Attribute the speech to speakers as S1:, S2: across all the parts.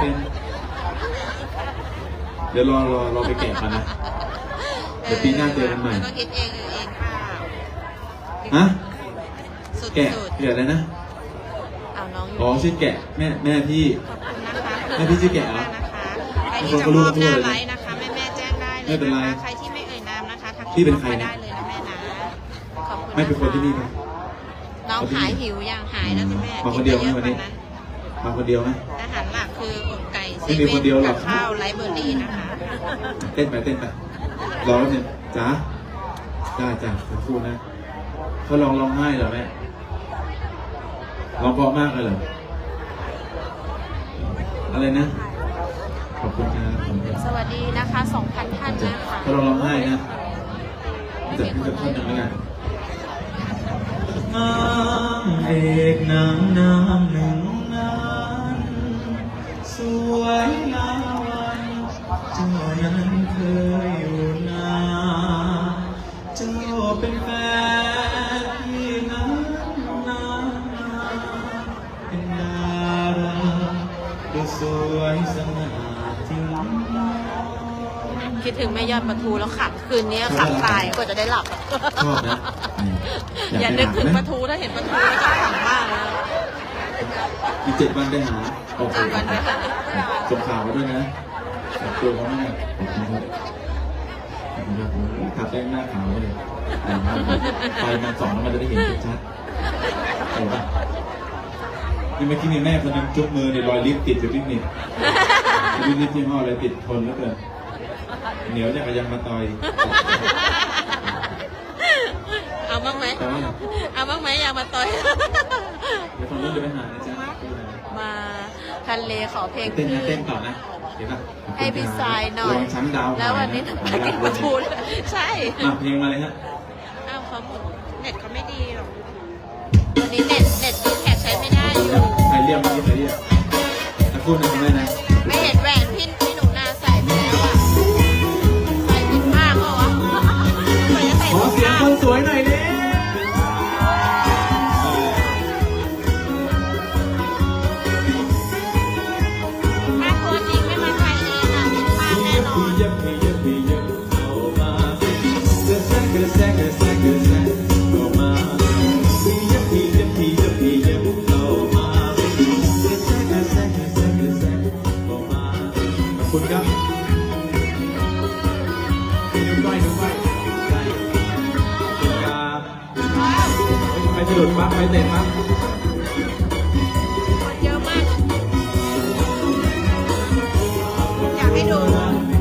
S1: เป็น เดี๋ยวรอรอรอไปแกะกันนะ เดี๋ยวปีหน้าเจอกันใหม่
S2: แล้วก็คิดเองเออเองเปล่า
S1: ฮะ
S2: สุด
S1: แกะ
S2: สุด
S1: แกะอะไรนะ
S2: เอาน้องอยู่
S1: อ๋อชื่อแกะแม่แม่พี่
S2: ขอบคุณนะคะ
S1: แม่พี่ชื่อแกะเหรอ
S2: นะคะใคร
S1: ทุ
S2: ที่
S1: กคน
S2: จะ
S1: ก็
S2: ม
S1: รู้
S2: อบ
S1: กัน
S2: ห
S1: ทั่ว
S2: น้า
S1: เลยนะ
S2: ไลฟ์นะคะแม่แม่ๆแจ้งได้เลย
S1: ไม่เป็นไร
S2: นะคะใครที่ไม่เอ่ยนามนะคะทัก
S1: พี่เป็นใคร
S2: ข้ามา
S1: นะ
S2: ได้เลยนะแม่นะขอบคุณ
S1: ไม่เป็นคนที่นี่ปะ
S2: น้องหายหิวยังหายแล้วที่แม่
S1: มาคนเดียวไหม
S2: กิ
S1: วัน
S2: ไป
S1: นี้
S2: เยอะกว่านั้น
S1: มาคนเดียวไหม
S2: อาหารหลัก คืออกไก่เซ
S1: ไม่มี
S2: เว่
S1: คนเดียวหรอก
S2: กับข้าวไรเบอร์รี่นะคะ
S1: เต้นไปเต้นไปรอแป๊บนึงจ้าได้จ้าสักครู่นะเขาลองร้องไห้เหรอแม่ร้องเพราะมากเลยเหรออะไรนะ ขอบคุณครับขอบคุณ
S2: สวัสดีนะคะ 2,000 ท่านนะคะ
S1: เขาลองร้องไห้นะจะพี่จะพูดหนึ่งแล้วกันนางเอกนางน้ำ เจ้าเป็นแฟนที่นั้นนานเป็นดาราดูสวยสง่าจริง
S2: คิดถึงแม่ยอดประทูแล้วขับคืนนี้ขับตายกว่าจะได้หลับอะ
S1: ชอบนะอืม
S2: อย่า
S1: ไป
S2: นึกถึง
S1: หไหม
S2: ประทูถ้าเห็นประทูแล้วจะขำมากนะ
S1: อีกเจ็ดวันไปหาโอเค
S2: เจ็ดวันไปหา
S1: ส่งข่าวมาด้วยนะขอบคุณเขามากขอบคุณครับ ขอบคุณครับขับแป้งหน้าขาวเลยไฟมันส่องแล้วมันจะได้เห็นชัดๆเห็นปะนี่เมื่อกี้มีแม่คนหนึงจุ๊บมือในรอยลิปติดอยู่ที่นี่ลิปลิปที่ห้ออะไรติดทนแล้วเกินเหนียวอย่างกับยังมาตอย
S2: เอาบ้างไหม
S1: แต่ว่า
S2: เอาบ้างไหมอยากมาต่อย
S1: เดี๋ยวคนนู้นจะไปหานะจ๊ะ
S2: มาทะเลขอเพลง
S1: เต้น
S2: คื
S1: นะ
S2: น
S1: เต้นต่อนะ เห็นปะ
S2: ให้พี่สายหน่อ
S1: ระ
S2: ย
S1: วังช้างดาว
S2: แล้ววันนี้ทำไมกินประทูด้วยใช่
S1: อะเพลงมาเลยฮะ
S2: อ้าวเขาหมดเน็ตเขาไม่ดีหรอกวันนี้เน็ตเน็ตดีแคใช้ไม่ได้อยู่
S1: ใครเรียกเมื่อกี้ใครเรียกตะพูดหนึ่งได้นะ
S2: แน่นอ
S1: น
S2: เยั
S1: บเยับเยับเข้ามาสิกระแซกกระแซกกระแซกกระแซกเข้ามายับยับยับยับยับเข้ามาสิกระแซกกระแซกกระแซกกระแซกเข้ามาขอบคุณครับนิ้วก้นิ้วก้อยได้ครับไปสะดุดปั๊บไปเตะปั๊บ
S2: คนเยอะมาก อยากให้ดู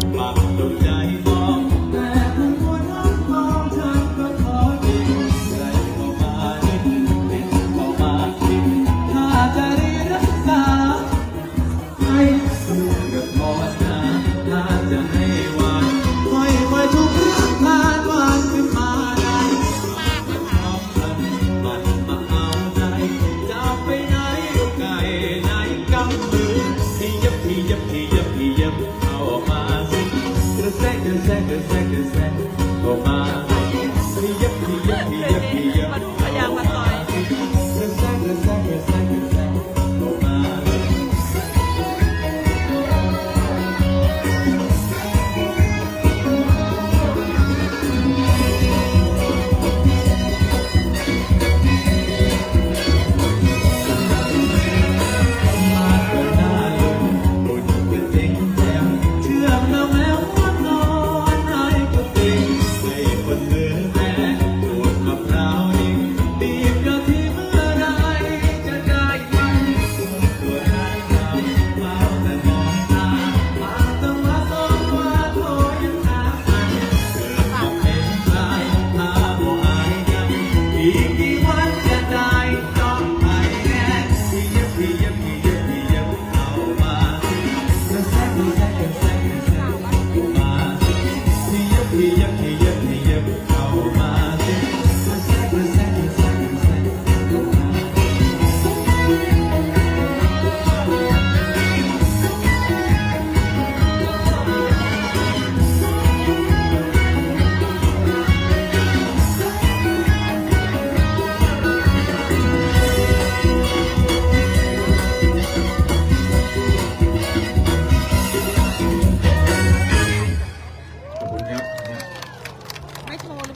S1: He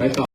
S1: ไปต่อ